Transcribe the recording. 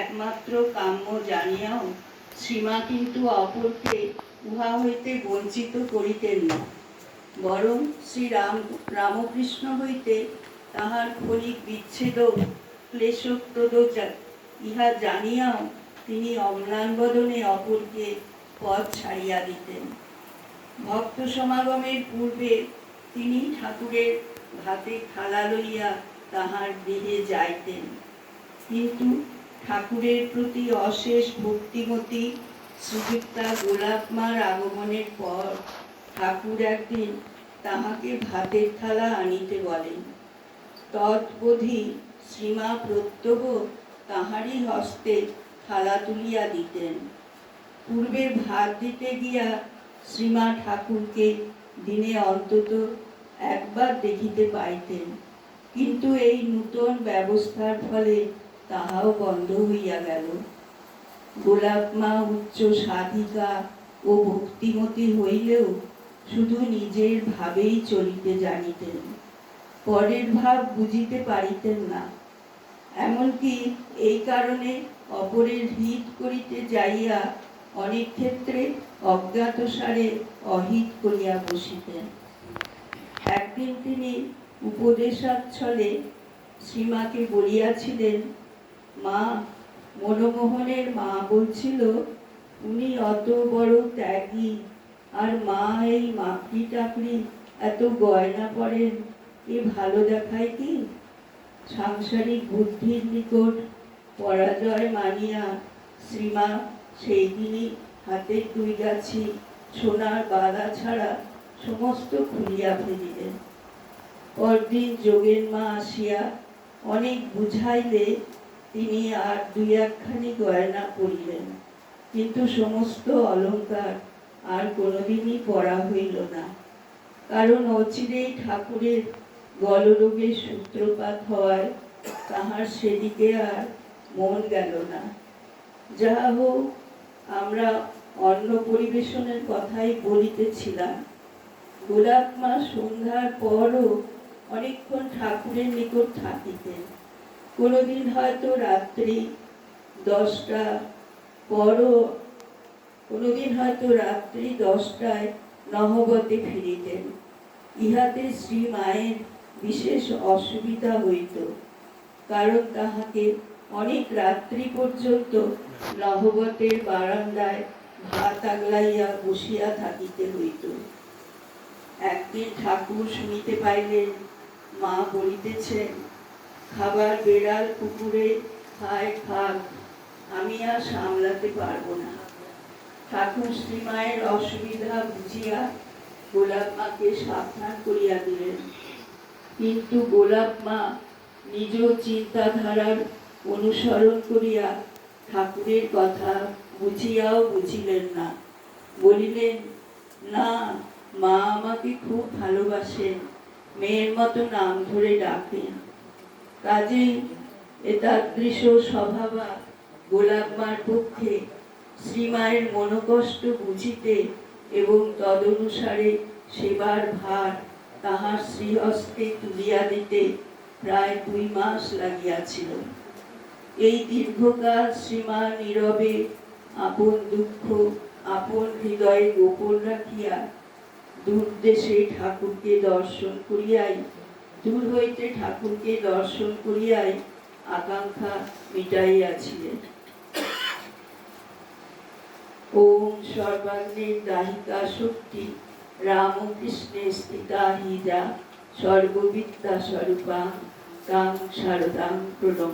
একমাত্র কাম্য জানিয়াও, সীমা কিন্তু অপরকে উহা হইতে বঞ্চিত করিতেন না। বরং শ্রীরাম, রামকৃষ্ণ হইতে তাহার বিচ্ছেদ ইহা জানিয়াও তিনি অম্লান বদনে অপরকে পথ ছাড়িয়া দিতেন। ভক্ত সমাগমের পূর্বে তিনি ঠাকুরের হাতে থালা লইয়া তাহার গৃহে যাইতেন। কিন্তু ঠাকুরের প্রতি অশেষ ভক্তিমতী শ্রীযুক্তা গোলাপমার আগমনের পর ঠাকুর একদিন তাহাকে ভাতের থালা আনিতে বলেন, তৎবধি শ্রীমা প্রত্যহ তাহারই হস্তে থালা তুলিয়া দিতেন। পূর্বে ভাত দিতে গিয়া শ্রীমা ঠাকুরকে দিনে অন্তত একবার দেখিতে পাইতেন। কিন্তু এই নূতন ব্যবস্থার ফলে তাহাও বন্ধ হইয়া গেল। গোলাপ মা উচ্চ সাধিকা ও ভক্তিমতী হইলেও শুধু নিজের ভাবেই চলিতে জানিতেন। পরের ভাব বুঝিতে পারিতেন না। এমনকি এই কারণে অপরের হিত করিতে যাইয়া অনেক ক্ষেত্রে অজ্ঞাতসারে অহিত করিয়া বসিতেন। একদিন তিনি উপদেশাচ্ছলে শ্রীমাকে বলিয়াছিলেন মা মনমোহনের মা বলছিল উনি অত বড় ত্যাগী, আর মা এই মাকড়ি টাকড়ি এত গয়না পরেন, এ ভালো দেখায় কি? সাংসারিক বুদ্ধির নিকট পরাজয় মানিয়া, শ্রীমা, সেই দিনই হাতের দুই গাছি, সোনার বাধা ছাড়া সমস্ত খুলিয়া ফেলিলেন পরদিন যোগের মা আসিয়া অনেক বুঝাইলে তিনি আর দুই একখানি গয়না পরিলেন কিন্তু সমস্ত অলংকার আর কোনোদিনই পরা হইল না। কারণ অচিরেই ঠাকুরের গলরোগের সূত্রপাত হওয়ায় তাহার সেদিকে আর মন গেল না। যাহা হোক, আমরা অন্ন পরিবেশনের কথাই বলিতেছিলাম। গোলাপ মা সন্ধ্যার পরও অনেকক্ষণ ঠাকুরের নিকট থাকিতেন। কোনোদিন হয়তো রাত্রি দশটা পরও, কোনোদিন হয়তো রাত্রি দশটায় নহবতে ফিরিতেন। ইহাতে শ্রী মায়ের বিশেষ অসুবিধা হইত, কারণ তাহাকে অনেক রাত্রি পর্যন্ত নহবতের বারান্দায় ভাত আগলাইয়া বসিয়া থাকিতে হইত। একদিন ঠাকুর শুনিতে পাইলেন, মা বলিতেছেন খাবার বেড়াল কুকুরে খায় খাক, আমি আর সামলাতে পারব না। ঠাকুর শ্রীমায়ের অসুবিধা বুঝিয়া গোলাপ মাকে সাবধান করিয়া দিলেন। কিন্তু গোলাপ মা নিজ চিন্তাধারার অনুসরণ করিয়া ঠাকুরের কথা বুঝিয়াও বুঝিলেন না। বলিলেন, না, মা আমাকে খুব ভালোবাসেন, মেয়ের মতো নাম ধরে ডাকেন। কাজেই এতাদৃশ স্বভাবা গোলাপ মার পক্ষে শ্রীমায়ের মনোকষ্ট বুঝিতে এবং তদনুসারে সেবার ভার তাহার শ্রীহস্তে তুলিয়া দিতে প্রায় দুই মাস লাগিয়াছিল। এই দীর্ঘকাল শ্রীমা নীরবে আপন দুঃখ, আপন হৃদয়ে গোপন রাখিয়া দূর দেশে ঠাকুরকে দর্শন করিয়াই দূর হইতে ঠাকুরকে দর্শন করিয়াই আকাঙ্ক্ষা মিটাইয়াছিলেন ওম সর্বাগ্নের দাহিকা শক্তি রামকৃষ্ণে স্থিতা হিজা সর্ববিদ্যা স্বরূপা কাম শারদাং প্রণম।